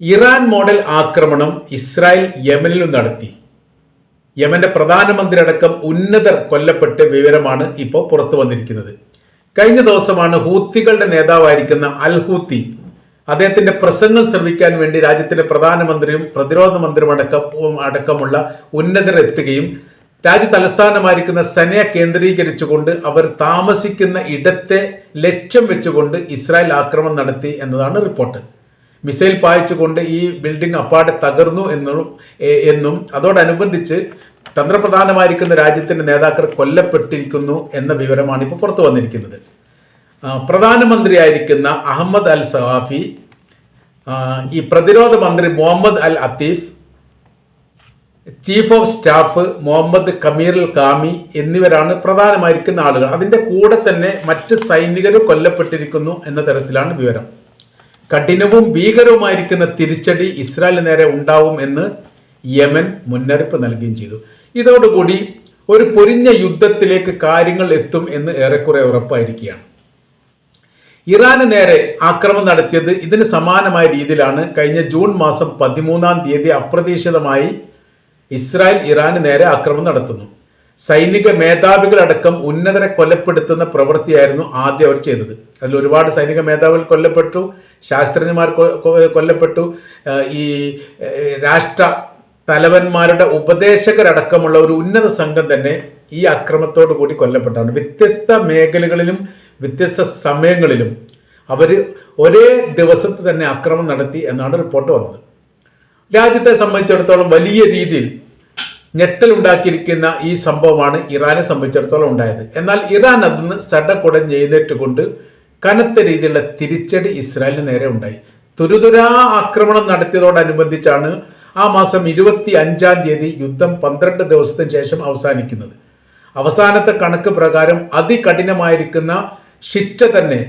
Iran model ആക്രമണം Israel യമനിലും നടത്തി. യമന്റെ പ്രധാനമന്ത്രി അടക്കം ഉന്നതർ കൊല്ലപ്പെട്ട വിവരമാണ് ഇപ്പോൾ പുറത്തു വന്നിരിക്കുന്നത്. കഴിഞ്ഞ ദിവസമാണ് ഹൂത്തികളുടെ നേതാവായിരിക്കുന്ന അൽ ഹൂത്തി അദ്ദേഹത്തിന്റെ പ്രസംഗം ശ്രവിക്കാൻ വേണ്ടി രാജ്യത്തിന്റെ പ്രധാനമന്ത്രിയും പ്രതിരോധ മന്ത്രിയും അടക്കം അടക്കമുള്ള ഉന്നതർ എത്തുകയും രാജ്യ തലസ്ഥാനമായിരിക്കുന്ന സനയ കേന്ദ്രീകരിച്ചുകൊണ്ട് അവർ താമസിക്കുന്ന ഇടത്തെ ലക്ഷ്യം വെച്ചുകൊണ്ട് ഇസ്രായേൽ ആക്രമണം നടത്തി എന്നതാണ് റിപ്പോർട്ട്. മിസൈൽ പായിച്ചുകൊണ്ട് ഈ ബിൽഡിംഗ് അപ്പാടെ തകർന്നു എന്നും എന്നും അതോടനുബന്ധിച്ച് തന്ത്രപ്രധാനമായിരിക്കുന്ന രാജ്യത്തിന്റെ നേതാക്കൾ കൊല്ലപ്പെട്ടിരിക്കുന്നു എന്ന വിവരമാണ് ഇപ്പോൾ പുറത്തു വന്നിരിക്കുന്നത്. പ്രധാനമന്ത്രിയായിരിക്കുന്ന അഹമ്മദ് അൽ സവാഫി ഈ പ്രതിരോധ മന്ത്രി Mohammad al Atif chief of staff Mohammad കമീറുൽ കാമി എന്നിവരാണ് പ്രധാനമായിരിക്കുന്ന ആളുകൾ. അതിന്റെ കൂടെ തന്നെ മറ്റ് സൈനികർ കൊല്ലപ്പെട്ടിരിക്കുന്നു എന്ന തരത്തിലാണ് വിവരം. കഠിനവും ഭീകരവുമായിരിക്കുന്ന തിരിച്ചടി ഇസ്രായേലിന് നേരെ ഉണ്ടാവും എന്ന് യമൻ മുന്നറിയിപ്പ് നൽകുകയും ചെയ്തു. ഇതോടുകൂടി ഒരു പൊരിഞ്ഞ യുദ്ധത്തിലേക്ക് കാര്യങ്ങൾ എത്തും എന്ന് ഏറെക്കുറെ ഉറപ്പായിരിക്കുകയാണ്. ഇറാന് നേരെ ആക്രമണം നടത്തിയത് ഇതിന് സമാനമായ രീതിയിലാണ്. കഴിഞ്ഞ ജൂൺ മാസം പതിമൂന്നാം തീയതി അപ്രതീക്ഷിതമായി ഇസ്രായേൽ ഇറാന് നേരെ ആക്രമണം നടത്തുന്നു. സൈനിക മേധാവികളടക്കം ഉന്നതരെ കൊലപ്പെടുത്തുന്ന പ്രവൃത്തിയായിരുന്നു ആദ്യം അവർ ചെയ്തത്. അതിൽ ഒരുപാട് സൈനിക മേധാവികൾ കൊല്ലപ്പെട്ടു ശാസ്ത്രജ്ഞന്മാർ കൊല്ലപ്പെട്ടു. ഈ രാഷ്ട്ര തലവന്മാരുടെ ഉപദേശകരടക്കമുള്ള ഒരു ഉന്നത സംഘം തന്നെ ഈ അക്രമത്തോടു കൂടി കൊല്ലപ്പെട്ടാണ്. വ്യത്യസ്ത മേഖലകളിലും വ്യത്യസ്ത സമയങ്ങളിലും അവർ ഒരേ ദിവസത്ത് തന്നെ അക്രമം നടത്തി എന്നാണ് റിപ്പോർട്ട് വന്നത്. രാജ്യത്തെ സംബന്ധിച്ചിടത്തോളം വലിയ രീതിയിൽ ഞെട്ടലുണ്ടാക്കിയിരിക്കുന്ന ഈ സംഭവമാണ് ഇറാനെ സംബന്ധിച്ചിടത്തോളം ഉണ്ടായത്. എന്നാൽ ഇറാൻ അതിന് സടകുടഞ്ഞ് എഴുന്നേറ്റുകൊണ്ട് കനത്ത രീതിയിലുള്ള തിരിച്ചടി ഇസ്രായേലിന് നേരെ ഉണ്ടായി. തുരുതുരാ ആക്രമണം നടത്തിയതോടനുബന്ധിച്ചാണ് ആ മാസം ഇരുപത്തി അഞ്ചാം തീയതി യുദ്ധം പന്ത്രണ്ട് ദിവസത്തിന് ശേഷം അവസാനിക്കുന്നത്. അവസാനത്തെ കണക്ക് പ്രകാരം അതികഠിനമായിരിക്കുന്ന ശിക്ഷ തന്നെ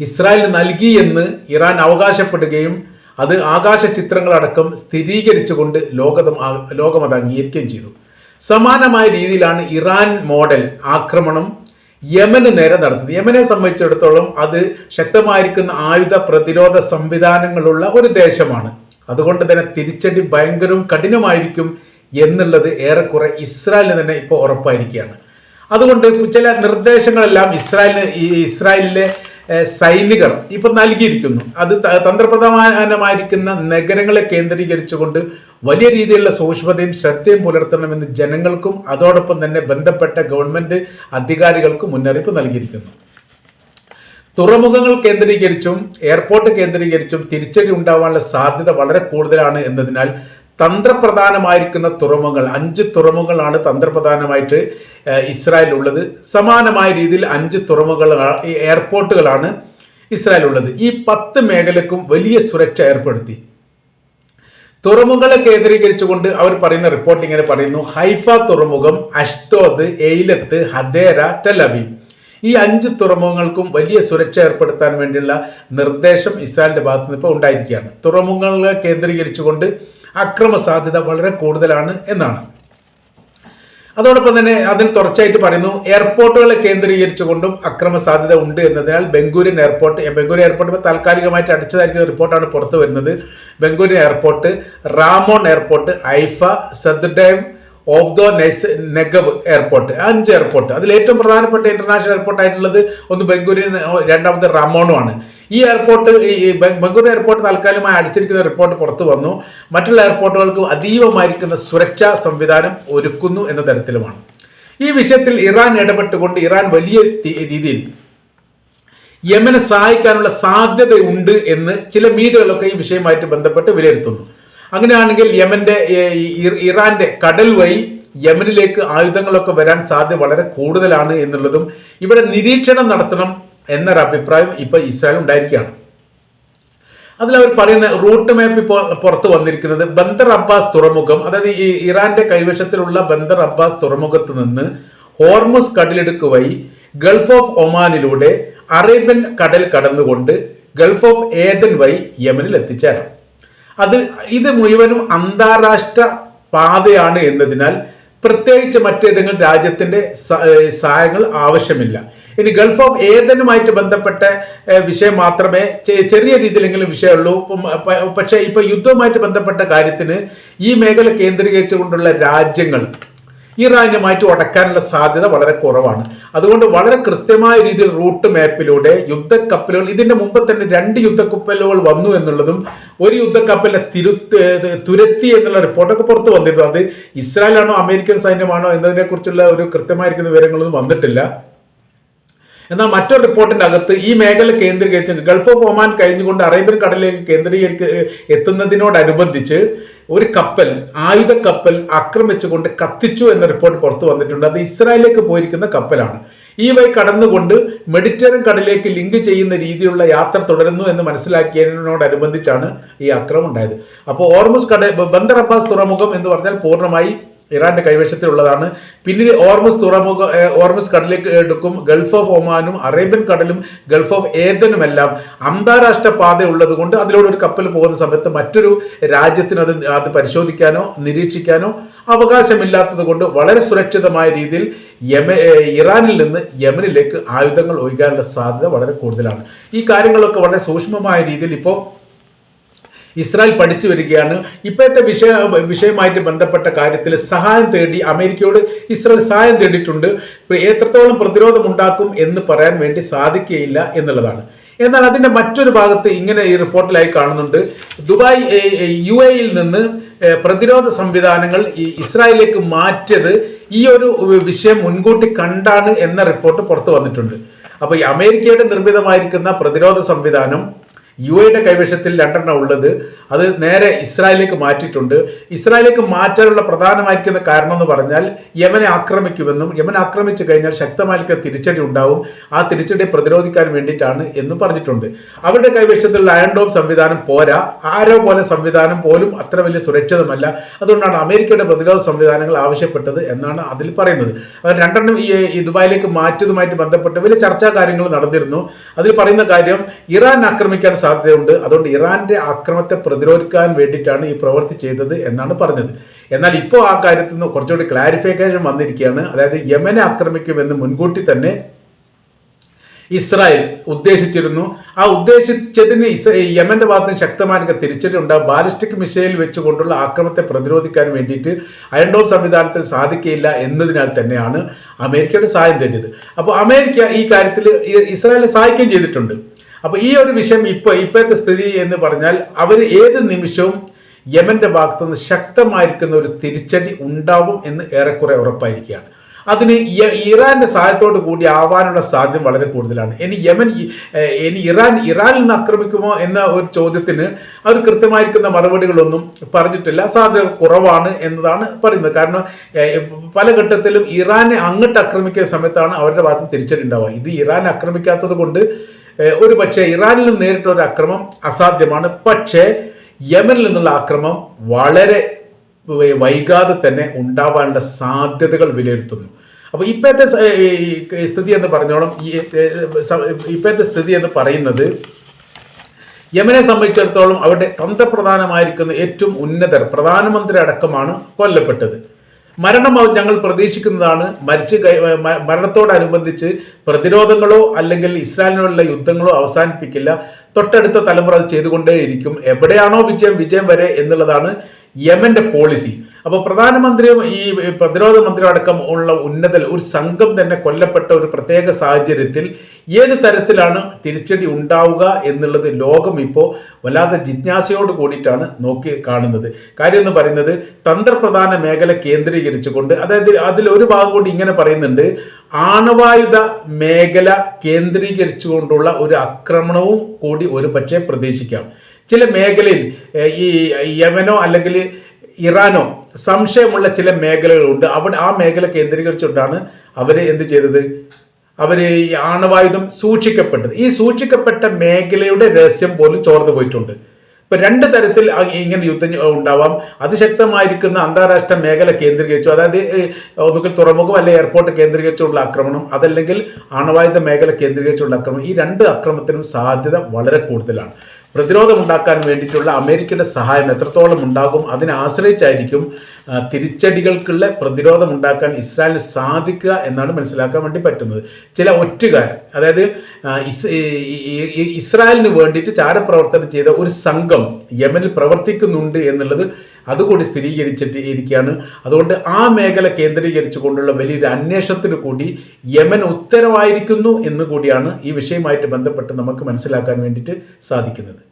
ഇസ്രായേൽ നൽകി എന്ന് ഇറാൻ അവകാശപ്പെടുകയും അത് ആകാശ ചിത്രങ്ങളടക്കം സ്ഥിരീകരിച്ചുകൊണ്ട് ലോകതം ലോകം അത് അംഗീകരിക്കുകയും ചെയ്തു. സമാനമായ രീതിയിലാണ് ഇറാൻ മോഡൽ ആക്രമണം യമന് നേരെ നടത്തുന്നത് യമനെ സംബന്ധിച്ചിടത്തോളം അത് ശക്തമായിരിക്കുന്ന ആയുധ പ്രതിരോധ സംവിധാനങ്ങളുള്ള ഒരു ദേശമാണ്. അതുകൊണ്ട് തന്നെ തിരിച്ചടി ഭയങ്കരവും കഠിനമായിരിക്കും എന്നുള്ളത് ഏറെക്കുറെ ഇസ്രായേലിന് തന്നെ ഇപ്പോൾ ഉറപ്പായിരിക്കുകയാണ്. അതുകൊണ്ട് ചില നിർദ്ദേശങ്ങളെല്ലാം ഇസ്രായേലിന് ഈ ഇസ്രായേലിലെ സൈനികർ ഇപ്പൊ നൽകിയിരിക്കുന്നു. അത് തന്ത്രപ്രധാനമായിരിക്കുന്ന നഗരങ്ങളെ കേന്ദ്രീകരിച്ചുകൊണ്ട് വലിയ രീതിയിലുള്ള സൂക്ഷ്മതയും ശ്രദ്ധയും പുലർത്തണമെന്ന് ജനങ്ങൾക്കും അതോടൊപ്പം തന്നെ ബന്ധപ്പെട്ട ഗവൺമെന്റ് അധികാരികൾക്കും മുന്നറിയിപ്പ് നൽകിയിരിക്കുന്നു. തുറമുഖങ്ങൾ കേന്ദ്രീകരിച്ചും എയർപോർട്ട് കേന്ദ്രീകരിച്ചും തിരിച്ചടി ഉണ്ടാവാനുള്ള സാധ്യത വളരെ കൂടുതലാണ് എന്നതിനാൽ തന്ത്രപ്രധാനമായിരിക്കുന്ന തുറമുഖങ്ങൾ അഞ്ച് തുറമുഖങ്ങളാണ് തന്ത്രപ്രധാനമായിട്ട് ഇസ്രായേൽ ഉള്ളത് സമാനമായ രീതിയിൽ അഞ്ച് തുറമുഖങ്ങൾ എയർപോർട്ടുകളാണ് ഇസ്രായേൽ ഉള്ളത് ഈ പത്ത് മേഖലക്കും വലിയ സുരക്ഷ ഏർപ്പെടുത്തി. തുറമുഖങ്ങളെ കേന്ദ്രീകരിച്ചുകൊണ്ട് അവർ പറയുന്ന റിപ്പോർട്ട് ഇങ്ങനെ പറയുന്നു ഹൈഫ തുറമുഖം അഷ്തോദ് എയിലത്ത് ഹദേര ടെലവീവ് ഈ അഞ്ച് തുറമുഖങ്ങൾക്കും വലിയ സുരക്ഷ ഏർപ്പെടുത്താൻ വേണ്ടിയുള്ള നിർദ്ദേശം ഇസ്രായേലിന്റെ ഭാഗത്തുനിന്ന് ഇപ്പോൾ ഉണ്ടായിരിക്കുകയാണ്. തുറമുഖങ്ങളെ കേന്ദ്രീകരിച്ചുകൊണ്ട് അക്രമ സാധ്യത വളരെ കൂടുതലാണ് എന്നാണ്. അതോടൊപ്പം തന്നെ അതിൽ തുടർച്ചയായിട്ട് പറയുന്നു എയർപോർട്ടുകളെ കേന്ദ്രീകരിച്ചുകൊണ്ടും അക്രമ സാധ്യത ഉണ്ട് എന്നതിനാൽ ബംഗൂരിൻ എയർപോർട്ട് ബംഗൂരി എയർപോർട്ട് ഇപ്പോൾ താൽക്കാലികമായിട്ട് അടിച്ചതായിരിക്കുന്ന റിപ്പോർട്ടാണ് പുറത്തു വരുന്നത്. Ben Gurion airport Ramon airport Haifa Sde Dov the നെസ് നെഗവ് എയർപോർട്ട് അഞ്ച് എയർപോർട്ട് അതിൽ ഏറ്റവും പ്രധാനപ്പെട്ട ഇന്റർനാഷണൽ എയർപോർട്ട് ആയിട്ടുള്ളത് ഒന്ന് ബംഗൂരിന് രണ്ടാമത് റമോണുമാണ് ഈ എയർപോർട്ട് ഈ ബ- ബംഗൂരു എയർപോർട്ട് താൽക്കാലികമായി അടിച്ചിരിക്കുന്ന റിപ്പോർട്ട് പുറത്തു വന്നു. മറ്റുള്ള എയർപോർട്ടുകൾക്ക് അതീവമായിരിക്കുന്ന സുരക്ഷാ സംവിധാനം ഒരുക്കുന്നു എന്ന തരത്തിലുമാണ്. ഈ വിഷയത്തിൽ ഇറാൻ ഇടപെട്ടുകൊണ്ട് ഇറാൻ വലിയ രീതിയിൽ യമനെ സഹായിക്കാനുള്ള സാധ്യതയുണ്ട് എന്ന് ചില മീഡിയകളൊക്കെ ഈ വിഷയമായിട്ട് ബന്ധപ്പെട്ട് വിലയിരുത്തുന്നു. അങ്ങനെയാണെങ്കിൽ യമന്റെ ഇറാന്റെ കടൽ വഴി യമനിലേക്ക് ആയുധങ്ങളൊക്കെ വരാൻ സാധ്യത വളരെ കൂടുതലാണ് എന്നുള്ളതും ഇവിടെ നിരീക്ഷണം നടത്തണം എന്നൊരു അഭിപ്രായം ഇപ്പൊ ഇസ്രായേൽ ഉണ്ടായിരിക്കുകയാണ്. അതിൽ അവർ പറയുന്ന റൂട്ട് മാപ്പ് ഇപ്പോൾ പുറത്തു വന്നിരിക്കുന്നത് ബന്ദർ അബ്ബാസ് തുറമുഖം അതായത് ഈ ഇറാന്റെ കൈവശത്തിലുള്ള ബന്ദർ അബ്ബാസ് തുറമുഖത്ത് നിന്ന് ഹോർമുസ് കടലിടുക്ക് വഴി ഗൾഫ് ഓഫ് ഒമാനിലൂടെ അറേബ്യൻ കടൽ കടന്നുകൊണ്ട് ഗൾഫ് ഓഫ് ഏതൻ വഴി യമനിൽ എത്തിച്ചേരാം. അത് ഇത് മുഴുവനും അന്താരാഷ്ട്ര പാതയാണ് എന്നതിനാൽ പ്രത്യേകിച്ച് മറ്റേതെങ്കിലും രാജ്യത്തിന്റെ സഹായങ്ങൾ ആവശ്യമില്ല. ഇനി ഗൾഫ് ഓഫ് ഏതനുമായിട്ട് ബന്ധപ്പെട്ട വിഷയം മാത്രമേ ചെറിയ രീതിയിലെങ്കിലും വിഷയമുള്ളൂ. പക്ഷേ ഇപ്പോൾ യുദ്ധവുമായിട്ട് ബന്ധപ്പെട്ട കാര്യത്തിന് ഈ മേഖല കേന്ദ്രീകരിച്ചുകൊണ്ടുള്ള രാജ്യങ്ങൾ ഇറാനുമായിട്ട് ഉടക്കാനുള്ള സാധ്യത വളരെ കുറവാണ്. അതുകൊണ്ട് വളരെ കൃത്യമായ രീതിയിൽ റൂട്ട് മാപ്പിലൂടെ യുദ്ധക്കപ്പലുകൾ ഇതിന്റെ മുമ്പ് തന്നെ രണ്ട് യുദ്ധക്കപ്പലുകൾ വന്നു എന്നുള്ളതും ഒരു യുദ്ധക്കപ്പലിനെ തിരുത്ത് തുരത്തി എന്നുള്ള റിപ്പോർട്ടൊക്കെ പുറത്ത് വന്നിരുന്നു. അത് ഇസ്രായേലാണോ അമേരിക്കൻ സൈന്യമാണോ എന്നതിനെ കുറിച്ചുള്ള ഒരു കൃത്യമായിരിക്കുന്ന വിവരങ്ങളൊന്നും വന്നിട്ടില്ല. എന്നാൽ മറ്റൊരു റിപ്പോർട്ടിന്റെ അകത്ത് ഈ മേഖല കേന്ദ്രീകരിച്ച് ഗൾഫ് ഓഫ് ഒമാൻ കഴിഞ്ഞുകൊണ്ട് അറേബ്യൻ കടലിലേക്ക് കേന്ദ്രീകരിക്ക എത്തുന്നതിനോടനുബന്ധിച്ച് ഒരു കപ്പൽ ആയുധ കപ്പൽ ആക്രമിച്ചുകൊണ്ട് കത്തിച്ചു എന്ന റിപ്പോർട്ട് പുറത്തു വന്നിട്ടുണ്ട്. അത് ഇസ്രായേലിലേക്ക് പോയിരിക്കുന്ന കപ്പലാണ്. ഈ വഴി കടന്നുകൊണ്ട് മെഡിറ്ററേൻ കടലിലേക്ക് ലിങ്ക് ചെയ്യുന്ന രീതിയിലുള്ള യാത്ര തുടരുന്നു എന്ന് മനസ്സിലാക്കിയതിനോടനുബന്ധിച്ചാണ് ഈ അക്രമം ഉണ്ടായത്. അപ്പോൾ ഓർമുസ് കടൽ ബന്ദർ അബ്ബാസ് തുറമുഖം എന്ന് പറഞ്ഞാൽ പൂർണമായി ഇറാന്റെ കൈവശത്തിലുള്ളതാണ്. പിന്നീട് ഓർമസ് തുറമുഖ ഓർമസ് കടലിലേക്ക് എടുക്കും. ഗൾഫ് ഓഫ് ഒമാനും അറേബ്യൻ കടലും ഗൾഫ് ഓഫ് ഏതനുമെല്ലാം അന്താരാഷ്ട്ര പാത ഉള്ളത് കൊണ്ട് അതിലൂടെ ഒരു കപ്പൽ പോകുന്ന സമയത്ത് മറ്റൊരു രാജ്യത്തിന് അത് അത് പരിശോധിക്കാനോ നിരീക്ഷിക്കാനോ അവകാശമില്ലാത്തത് കൊണ്ട് വളരെ സുരക്ഷിതമായ രീതിയിൽ യമ ഇറാനിൽ നിന്ന് യമനിലേക്ക് ആയുധങ്ങൾ ഒഴിക്കാനുള്ള സാധ്യത വളരെ കൂടുതലാണ്. ഈ കാര്യങ്ങളൊക്കെ വളരെ സൂക്ഷ്മമായ രീതിയിൽ ഇപ്പോൾ ഇസ്രായേൽ പഠിച്ചു വരികയാണ്. ഇപ്പോഴത്തെ വിഷയ വിഷയമായിട്ട് ബന്ധപ്പെട്ട കാര്യത്തിൽ സഹായം തേടി അമേരിക്കയോട് ഇസ്രായേൽ സഹായം തേടിയിട്ടുണ്ട്. എത്രത്തോളം പ്രതിരോധം ഉണ്ടാക്കും എന്ന് പറയാൻ വേണ്ടി സാധിക്കുകയില്ല എന്നുള്ളതാണ്. എന്നാൽ അതിന്റെ മറ്റൊരു ഭാഗത്ത് ഇങ്ങനെ ഈ റിപ്പോർട്ടിലായി കാണുന്നുണ്ട്. ദുബായ് യു എയിൽ നിന്ന് പ്രതിരോധ സംവിധാനങ്ങൾ ഇസ്രായേലിലേക്ക് മാറ്റിയത് ഈ ഒരു വിഷയം മുൻകൂട്ടി കണ്ടാണ് എന്ന റിപ്പോർട്ട് പുറത്തു വന്നിട്ടുണ്ട്. അപ്പോൾ ഈ അമേരിക്കയുടെ നിർമ്മിതമായിരിക്കുന്ന പ്രതിരോധ സംവിധാനം യു എയുടെ കൈവശത്തിൽ രണ്ടെണ്ണം ഉള്ളത്. അത് നേരെ ഇസ്രായേലിലേക്ക് മാറ്റിയിട്ടുണ്ട്. ഇസ്രായേലിലേക്ക് മാറ്റാനുള്ള പ്രധാനമായിരിക്കുന്ന കാരണം എന്ന് പറഞ്ഞാൽ യമനെ ആക്രമിക്കുമെന്നും യമൻ ആക്രമിച്ചു കഴിഞ്ഞാൽ ശക്തമായിരിക്കുന്ന തിരിച്ചടി ഉണ്ടാവും. ആ തിരിച്ചടി പ്രതിരോധിക്കാൻ വേണ്ടിയിട്ടാണ് എന്ന് പറഞ്ഞിട്ടുണ്ട്. അവരുടെ കൈവശത്തുള്ള അയൺ സംവിധാനം പോരാ. ആരോ പോലെ സംവിധാനം പോലും അത്ര വലിയ സുരക്ഷിതമല്ല. അതുകൊണ്ടാണ് അമേരിക്കയുടെ പ്രതിരോധ സംവിധാനങ്ങൾ ആവശ്യപ്പെട്ടത് എന്നാണ് അതിൽ പറയുന്നത്. അവർ രണ്ടെണ്ണം ഈ ദുബായിലേക്ക് മാറ്റിയതുമായിട്ട് ബന്ധപ്പെട്ട് വലിയ ചർച്ചാ കാര്യങ്ങൾ നടന്നിരുന്നു. അതിൽ പറയുന്ന കാര്യം ഇറാൻ ആക്രമിക്കാൻ സാധ്യതയുണ്ട്. അതുകൊണ്ട് ഇറാന്റെ ആക്രമത്തെ പ്രതിരോധിക്കാൻ വേണ്ടിയിട്ടാണ് ഈ പ്രവൃത്തി ചെയ്തത് എന്നാണ് പറഞ്ഞത്. എന്നാൽ ഇപ്പോൾ ആ കാര്യത്തിൽ നിന്ന് കുറച്ചുകൂടി ക്ലാരിഫിക്കേഷൻ വന്നിരിക്കുകയാണ്. അതായത് യമനെ ആക്രമിക്കുമെന്ന് മുൻകൂട്ടി തന്നെ ഇസ്രായേൽ ഉദ്ദേശിച്ചിരുന്നു. ആ ഉദ്ദേശിച്ചതിന് യമന്റെ ഭാഗത്ത് നിന്ന് ശക്തമായ തിരിച്ചടി ഉണ്ടാകും ബാലിസ്റ്റിക് മിസൈൽ വെച്ചുകൊണ്ടുള്ള ആക്രമത്തെ പ്രതിരോധിക്കാൻ വേണ്ടിയിട്ട് അയൺഡോൾ സംവിധാനത്തിൽ സാധിക്കില്ല എന്നതിനാൽ തന്നെയാണ് അമേരിക്കയുടെ സഹായം തേടിയത്. അപ്പോൾ അമേരിക്ക ഈ കാര്യത്തിൽ ഇസ്രായേലിനെ സഹായിക്കുകയും ചെയ്തിട്ടുണ്ട്. അപ്പോൾ ഈ ഒരു വിഷയം ഇപ്പോൾ ഇപ്പോഴത്തെ സ്ഥിതി എന്ന് പറഞ്ഞാൽ അവർ ഏത് നിമിഷവും യമന്റെ ഭാഗത്തുനിന്ന് ശക്തമായിരിക്കുന്ന ഒരു തിരിച്ചടി ഉണ്ടാവും എന്ന് ഏറെക്കുറെ ഉറപ്പായിരിക്കുകയാണ്. അതിന് ഇറാന്റെ സഹായത്തോട് കൂടി ആവാനുള്ള സാധ്യത വളരെ കൂടുതലാണ്. ഇനി യമൻ ഇനി ഇറാൻ ഇറാനിൽ നിന്ന് ആക്രമിക്കുമോ എന്ന ഒരു ചോദ്യത്തിന് അവർ കൃത്യമായിരിക്കുന്ന മറുപടികളൊന്നും പറഞ്ഞിട്ടില്ല. സാധ്യത കുറവാണ് എന്നതാണ് പറയുന്നത്. കാരണം പല ഘട്ടത്തിലും ഇറാനെ അങ്ങോട്ട് ആക്രമിക്കുന്ന സമയത്താണ് അവരുടെ ഭാഗത്ത് തിരിച്ചടി ഉണ്ടാവുക. ഇത് ഇറാൻ ആക്രമിക്കാത്തത് കൊണ്ട് ഒരു പക്ഷേ ഇറാനിൽ നിന്ന് നേരിട്ടൊരു അക്രമം അസാധ്യമാണ്. പക്ഷേ യമനിൽ നിന്നുള്ള ആക്രമം വളരെ വൈകാതെ തന്നെ ഉണ്ടാവാനുള്ള സാധ്യതകൾ വിലയിരുത്തുന്നു. അപ്പോൾ ഇപ്പോഴത്തെ സ്ഥിതി എന്ന് പറഞ്ഞോളം ഇപ്പോഴത്തെ സ്ഥിതി എന്ന് പറയുന്നത് യമനെ സംബന്ധിച്ചിടത്തോളം അവരുടെ തന്ത്രപ്രധാനമായിരിക്കുന്ന ഏറ്റവും ഉന്നതർ പ്രധാനമന്ത്രി അടക്കമാണ് കൊല്ലപ്പെട്ടത്. മരണം ഞങ്ങൾ പ്രതീക്ഷിക്കുന്നതാണ് മരിച്ച് മരണത്തോടനുബന്ധിച്ച് പ്രതിരോധങ്ങളോ അല്ലെങ്കിൽ ഇസ്രായേലിനുള്ള യുദ്ധങ്ങളോ അവസാനിപ്പിക്കില്ല. തൊട്ടടുത്ത തലമുറ അത് ചെയ്തുകൊണ്ടേയിരിക്കും. എവിടെയാണോ വിജയം വിജയം വരെ എന്നുള്ളതാണ് യമന്റെ പോളിസി അപ്പോൾ പ്രധാനമന്ത്രിയും ഈ പ്രതിരോധ മന്ത്രിയും അടക്കം ഉള്ള ഉന്നത ഒരു സംഘം തന്നെ കൊല്ലപ്പെട്ട ഒരു പ്രത്യേക സാഹചര്യത്തിൽ ഏത് തരത്തിലാണ് തിരിച്ചടി ഉണ്ടാവുക എന്നുള്ളത് ലോകം ഇപ്പോൾ വല്ലാതെ ജിജ്ഞാസയോട് കൂടിയിട്ടാണ് നോക്കി കാണുന്നത്. കാര്യം എന്ന് പറയുന്നത് തന്ത്രപ്രധാന മേഖല കേന്ദ്രീകരിച്ചുകൊണ്ട് അതായത് അതിൽ ഒരു ഭാഗം കൂടി ഇങ്ങനെ പറയുന്നുണ്ട് ആണവായുധ മേഖല കേന്ദ്രീകരിച്ചുകൊണ്ടുള്ള ഒരു ആക്രമണവും കൂടി ഒരു പക്ഷേ പ്രതീക്ഷിക്കാം. ചില മേഖലയിൽ ഈ യമനോ അല്ലെങ്കിൽ ഇറാനോ സംശയമുള്ള ചില മേഖലകളുണ്ട്. അവിടെ ആ മേഖല കേന്ദ്രീകരിച്ചുകൊണ്ടാണ് അവർ എന്ത് ചെയ്തത്? അവർ ഈ ആണവായുധം സൂക്ഷിക്കപ്പെട്ടത്. ഈ സൂക്ഷിക്കപ്പെട്ട മേഖലയുടെ രഹസ്യം പോലും ചോർന്നു പോയിട്ടുണ്ട്. ഇപ്പൊ രണ്ട് തരത്തിൽ ഇങ്ങനെ യുദ്ധം ഉണ്ടാവാം. അതിശക്തമായിരിക്കുന്ന അന്താരാഷ്ട്ര മേഖല കേന്ദ്രീകരിച്ചു. അതായത് ഒന്നുകിൽ തുറമുഖം അല്ലെങ്കിൽ എയർപോർട്ട് കേന്ദ്രീകരിച്ചുള്ള ആക്രമണം അതല്ലെങ്കിൽ ആണവായുധ മേഖല കേന്ദ്രീകരിച്ചുള്ള ആക്രമണം. ഈ രണ്ട് ആക്രമണത്തിനും സാധ്യത വളരെ കൂടുതലാണ്. പ്രതിരോധമുണ്ടാക്കാൻ വേണ്ടിയിട്ടുള്ള അമേരിക്കയുടെ സഹായം എത്രത്തോളം ഉണ്ടാകും അതിനെ ആശ്രയിച്ചായിരിക്കും തിരിച്ചടികൾക്കുള്ള പ്രതിരോധം ഉണ്ടാക്കാൻ ഇസ്രായേലിന് സാധിക്കുക എന്നാണ് മനസ്സിലാക്കാൻ വേണ്ടി പറ്റുന്നത്. ചില ഒറ്റുകാർ അതായത് ഇസ്രായേലിന് വേണ്ടിയിട്ട് ചാരപ്രവർത്തനം ചെയ്ത ഒരു സംഘം യമനിൽ പ്രവർത്തിക്കുന്നുണ്ട് എന്നുള്ളത് അതുകൂടി സ്ഥിരീകരിച്ചിട്ട് ഇരിക്കുകയാണ്. അതുകൊണ്ട് ആ മേഖല കേന്ദ്രീകരിച്ചുകൊണ്ടുള്ള വലിയൊരു അന്വേഷണത്തിന് കൂടി യമൻ ഉത്തരവായിരിക്കുന്നു എന്ന് കൂടിയാണ് ഈ വിഷയമായിട്ട് ബന്ധപ്പെട്ട് നമുക്ക് മനസ്സിലാക്കാൻ വേണ്ടിയിട്ട് സാധിക്കുന്നത്.